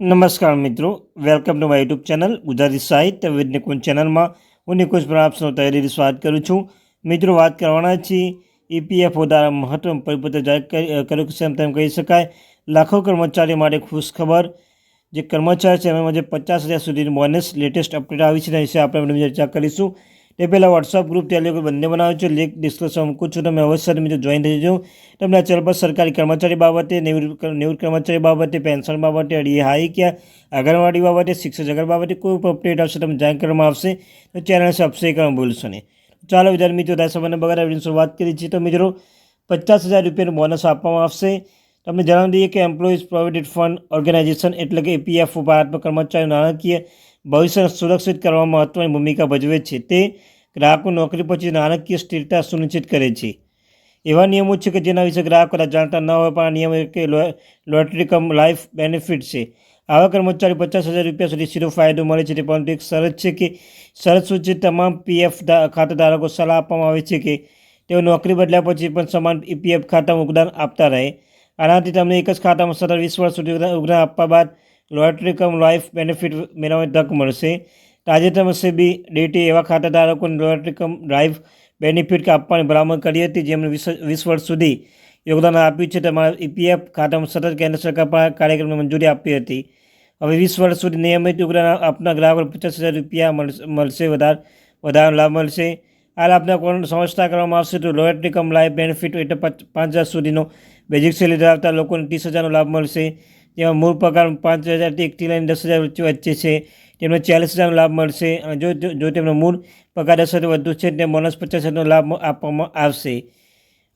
નમસ્કાર મિત્રો welcome to my YouTube channel Gujarati સાહિત્ય વિદ ચેનલમાં હું નિકુંજ પર આપ તૈયારી સ્વાગત કરું છું. મિત્રો, વાત કરવાના છીએ ઈપીએફઓ દ્વારા મહત્વનું પરિપત્ર જાહેર કર્યું છે તેમ કહી શકાય, લાખો કર્મચારીઓ માટે ખુશ ખબર જે કર્મચારી છે એમાં જે પચાસ હજાર સુધીની બોનસ લેટેસ્ટ અપડેટ આવી છે તેના વિશે આપણે ચર્ચા કરીશું. તે પહેલાં વોટ્સઅપ ગ્રુપ ટેલિગ્રામ બંને બનાવ્યું છે. લિંક ડિસ્કશન મૂકું છું. તમે અવશ્ય મિત્રો જોઈન થઈ જજો. તમને આ ચેનલ પર સરકારી કર્મચારી બાબતે, નિવૃત્ત નિવૃત્ત કર્મચારી બાબતે પેન્શન બાબતે ડીએ હાઈ કે આંગણવાડી બાબતે શિક્ષક જગત બાબતે કોઈ પણ અપડેટ આવશે તમને જાણ કરવામાં આવશે. તો ચેનલ સબસ્ક્રાઈબ કરવાનું ભૂલશો નહીં. ચાલો વિદ્યાર્થી મિત્રો દસ સમયને બગાડ વીડિયો શરૂઆત કરી છે તો મિત્રો, પચાસ હજાર રૂપિયાનું બોનસ આપવામાં આવશે. તમને જણાવી દઈએ કે એમ્પ્લોઈઝ પ્રોવિડન્ટ ફંડ ઓર્ગેનાઇઝેશન એટલે કે એપીએફ ભારતમાં કર્મચારીઓ નાણાકીય ભવિષ્યને સુરક્ષિત કરવામાં મહત્વની ભૂમિકા ભજવે છે. તે ગ્રાહકો નોકરી પછી નાણાકીય સ્થિરતા સુનિશ્ચિત કરે છે. એવા નિયમો છે કે જેના વિશે ગ્રાહકો જાણતા ન હોય પણ આ નિયમો કે લોટરી કમ લાઈફ બેનિફિટ છે. આવા કર્મચારી પચાસ હજાર રૂપિયા સુધી સીધો ફાયદો મળે છે. તે પરંતુ એક શરત છે કે શરત સૂચિત તમામ પીએફ ખાતાધારકો સલાહ આપવામાં આવે છે કે તેઓ નોકરી બદલ્યા પછી પણ સમાન ઈપીએફ ખાતામાં યોગદાન આપતા રહે. આનાથી તમને એક જ ખાતામાં સતત વીસ વર્ષ સુધી યોગદાન આપવા બાદ લોટરી કમ લાઈફ બેનિફિટ મેળવવાની તક મળશે. તાજેતરમાં સેબી ડીટી એવા ખાતાધારકોને લોટરી કમ લાઈફ બેનિફિટ આપવાની ભલામણ કરી હતી, જેમણે વીસ વર્ષ સુધી યોગદાન આપ્યું છે. તમારા ઈપીએફ ખાતામાં સતત કેન્દ્ર સરકાર પણ કાર્યક્રમને મંજૂરી આપી હતી. હવે વીસ વર્ષ સુધી નિયમિત યોગદાન આપના ગ્રાહકોને પચાસ હજાર રૂપિયા મળશે. વધારે, વધારાનો લાભ મળશે. આ લાભના કોણ સમજતા કરવામાં આવશે તો લોયલ્ટી કમ લાઈફ બેનિફિટ એટલે પચ- પાંચ હજાર સુધીનો બેઝિક સેલેરી ધરાવતા લોકોને ત્રીસ હજારનો લાભ મળશે. જેમાં મૂળ પગાર પાંચ હજારથી એકથી લઈને દસ હજાર વચ્ચે છે. તેમને ચાલીસ હજારનો લાભ મળશે અને જો જો- તેમનો મૂળ પગાર દસ હજાર વધુ છે, તેમને બોનસ પચાસ હજારનો લાભ આપવામાં આવશે.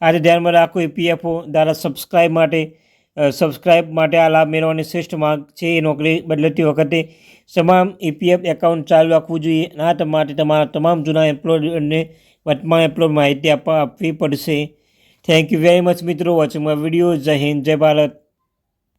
આજે ધ્યાનમાં રાખો ઈપીએફઓ દ્વારા સબસ્ક્રાઇબ માટે સબસ્ક્રાઇબ માટે આ લાભ મેળવવાની શ્રેષ્ઠ માર્ગ છે. એ નોકરી બદલતી વખતે તમામ ઈપીએફ એકાઉન્ટ ચાલુ રાખવું જોઈએ. આ માટે તમારા તમામ જૂના એમ્પ્લોયરને વર્તમાન એમ્પ્લોયર માહિતી આપવા આપવી પડશે. થેન્ક યુ વેરી મચ મિત્રો. વોચિંગ માય વીડિયો જય હિન્દ જય ભારત